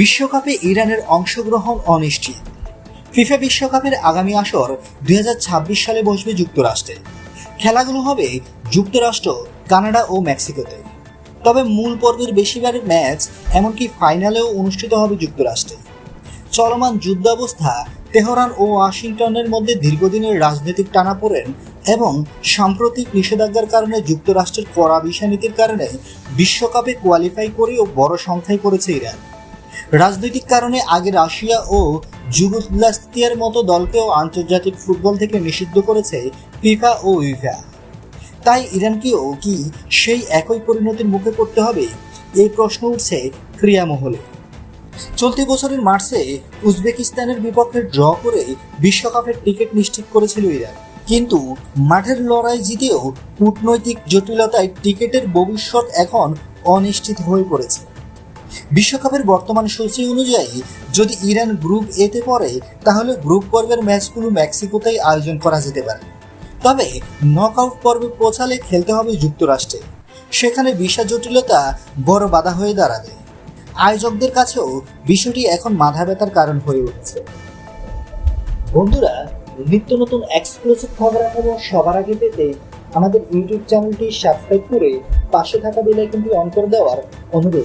বিশ্বকাপে ইরানের অংশগ্রহণ অনিশ্চিত। ফিফা বিশ্বকাপের আগামী আসর দুই হাজার ছাব্বিশ সালে বসবে যুক্তরাষ্ট্রে। খেলাগুলো হবে যুক্তরাষ্ট্র, কানাডা ও মেক্সিকোতে। তবে মূল পর্বের বেশিরভাগ ম্যাচ এমনকি ফাইনালেও অনুষ্ঠিত হবে যুক্তরাষ্ট্রে। চলমান যুদ্ধাবস্থা তেহরান ও ওয়াশিংটনের মধ্যে দীর্ঘদিনের রাজনৈতিক টানাপোড়েন এবং সাম্প্রতিক নিষেধাজ্ঞার কারণে যুক্তরাষ্ট্রের কড়া নীতির কারণে বিশ্বকাপে কোয়ালিফাই করেও বড় সংখ্যায় করেছে ইরান। রাজনৈতিক কারণে আগে রাশিয়া ও যুগোস্লাভিয়ার মতো দলকেও আন্তর্জাতিক ফুটবল থেকে নিষিদ্ধ করেছে ফিফা ও উইফা। তাই ইরানকেও কি সেই একই পরিণতির মুখে পড়তে হবে? এই প্রশ্ন উঠছে ক্রিয়ামহলে চলতি বছরের মার্চে উজবেকিস্তানের বিপক্ষে ড্র করে বিশ্বকাপের টিকিট নিশ্চিত করেছিল ইরান। কিন্তু মাঠের লড়াই জিতেও কূটনৈতিক জটিলতায় টিকিটের ভবিষ্যৎ এখন অনিশ্চিত হয়ে পড়েছে। বিশ্বকাপের বর্তমান সূচি অনুযায়ী যদি ইরান গ্রুপ এতে পড়ে, তাহলে গ্রুপ পর্বের ম্যাচগুলো মেক্সিকোতেই আয়োজন করা যেতে পারে। তবে নকআউট পর্বে পৌঁছালে খেলতে হবে যুক্তরাষ্ট্রে। সেখানে ভিসা জটিলতা বড় বাধা হয়ে দাঁড়াবে। আয়োজকদের কাছেও বিষয়টি এখন মাথা ব্যথার কারণ হয়ে উঠেছে। বন্ধুরা, নিত্য নতুন এক্সক্লুসিভ খবরাখবর সবার আগে পেতে আমাদের ইউটিউব চ্যানেলটি সাবস্ক্রাইব করে পাশে থাকা বেল আইকনটি অন করে দেওয়ার অনুরোধ।